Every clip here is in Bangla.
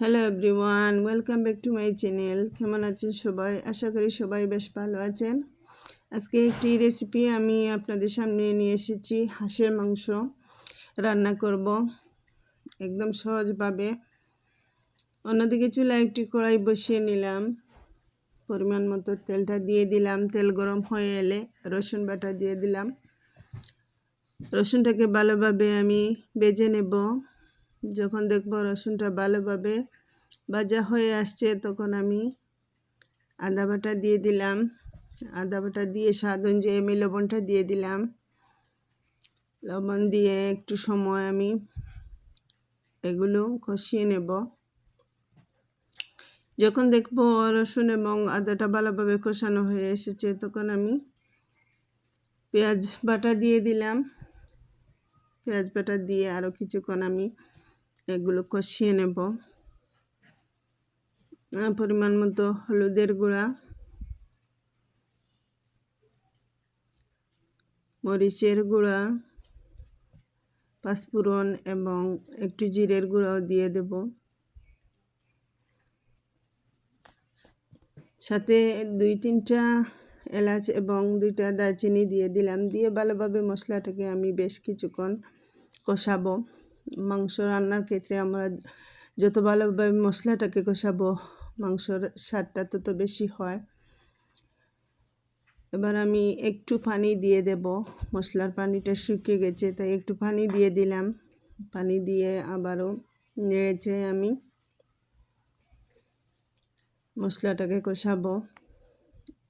Hello everyone welcome back to my channel কেমন আছেন সবাই? আশা করি সবাই বেশ ভালো আছেন। আজকে একটি রেসিপি আমি আপনাদের সামনে নিয়ে এসেছি। হাঁসের মাংস রান্না করব একদম সহজভাবে। অন্যদিকে চুলা একটি কড়াই বসিয়ে নিলাম। পরিমাণ মতো তেলটা দিয়ে দিলাম। তেল গরম হয়ে এলে রসুন বাটা দিয়ে দিলাম। রসুনটাকে ভালোভাবে আমি বেজে নেব। যখন দেখব রসুনটা ভালোভাবে ভাজা হয়ে আসছে, তখন আমি আদা বাটা দিয়ে দিলাম। আদা বাটা দিয়ে স্বাদ অনুযায়ী আমি লবণটা দিয়ে দিলাম। লবণ দিয়ে একটু সময় আমি এগুলো কষিয়ে নেব। যখন দেখব রসুন এবং আদাটা ভালোভাবে কষানো হয়ে এসেছে, তখন আমি পেঁয়াজ বাটা দিয়ে দিলাম। পেঁয়াজ বাটা দিয়ে আরও কিছুক্ষণ আমি এগুলো কষিয়ে নেব। পরিমাণ মতো হলুদের গুঁড়া, মরিচের গুঁড়া, পাঁচফোড়ন এবং একটু জিরের গুঁড়াও দিয়ে দেব। সাথে দুই তিনটা এলাচ এবং দুইটা দারচিনি দিয়ে দিলাম। দিয়ে ভালোভাবে মশলাটাকে আমি বেশ কিছুক্ষণ কষাবো। মাংস রান্নার ক্ষেত্রে আমরা যত ভালোভাবে মশলাটাকে কষাবো, মাংসর স্বাদটা তত বেশি হয়। এবার আমি একটু পানি দিয়ে দেব। মশলার পানিটা শুকিয়ে গেছে, তাই একটু পানি দিয়ে দিলাম। পানি দিয়ে আবারও নেড়ে চেড়ে আমি মশলাটাকে কষাবো।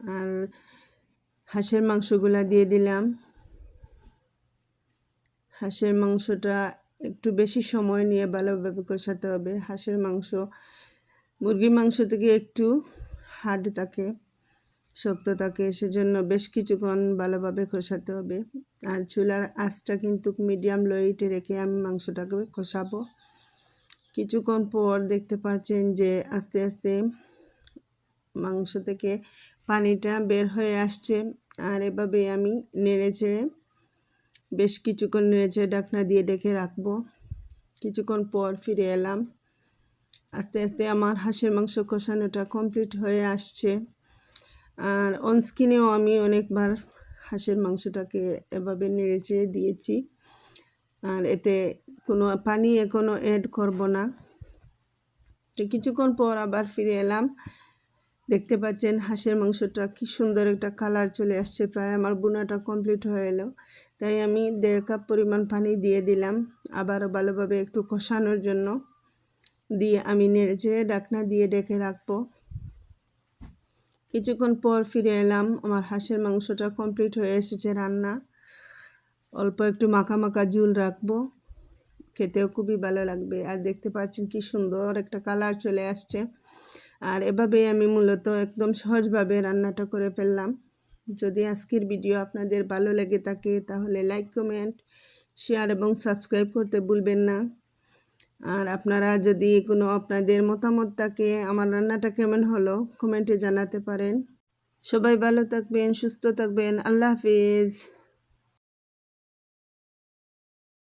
আর হাঁসের মাংসগুলা দিয়ে দিলাম। হাঁসের মাংসটা একটু বেশি সময় নিয়ে ভালোভাবে কষাতে হবে। হাঁসের মাংস, মুরগির মাংস থেকে একটু হার্ড থাকে, শক্ত থাকে, সেজন্য বেশ কিছুক্ষণ ভালোভাবে কষাতে হবে। আর চুলার আঁচটা কিন্তু মিডিয়াম লোইটে রেখে আমি মাংসটাকে কষাবো। কিছুক্ষণ পর দেখতে পাচ্ছেন যে আস্তে আস্তে মাংস থেকে পানিটা বের হয়ে আসছে। আর এভাবে আমি নেড়ে চেড়ে বেশ কিছুক্ষণ নেড়েছে ডাকনা দিয়ে ডেকে রাখব। কিছুক্ষণ পর ফিরে এলাম। আস্তে আস্তে আমার হাঁসের মাংস কষানোটা কমপ্লিট হয়ে আসছে। আর অনস্কিনেও আমি অনেকবার হাঁসের মাংসটাকে এভাবে নেড়েচে দিয়েছি। আর এতে কোনো পানি এখনও অ্যাড করব না। তো কিছুক্ষণ পর আবার ফিরে এলাম। দেখতে পাচ্ছেন হাঁসের মাংসটা কি সুন্দর একটা কালার চলে আসছে, প্রায় আমার বোনাটা কমপ্লিট হয়ে এলো। তাই আমি দেড় কাপ পরিমাণ পানি দিয়ে দিলাম, আবারও ভালোভাবে একটু কষানোর জন্য। দিয়ে আমি নেড়ে চেড়ে ডাকনা দিয়ে ডেকে রাখব। কিছুক্ষণ পর ফিরে এলাম, আমার হাঁসের মাংসটা কমপ্লিট হয়ে এসেছে রান্না। অল্প একটু মাখা মাখা ঝুল রাখব, খেতেও খুবই ভালো লাগবে। আর দেখতে পাচ্ছেন কি সুন্দর একটা কালার চলে আসছে। আর এভাবেই আমি মূলত একদম সহজভাবে রান্নাটা করে ফেললাম। যদি আজকের ভিডিও আপনাদের ভালো লেগে থাকে, তাহলে লাইক কমেন্ট শেয়ার এবং সাবস্ক্রাইব করতে ভুলবেন না। আর আপনারা যদি কোনো আপনাদের মতামত থাকে, আমার রান্নাটা কেমন হলো কমেন্টে জানাতে পারেন। সবাই ভালো থাকবেন, সুস্থ থাকবেন, আল্লাহ হাফিজ।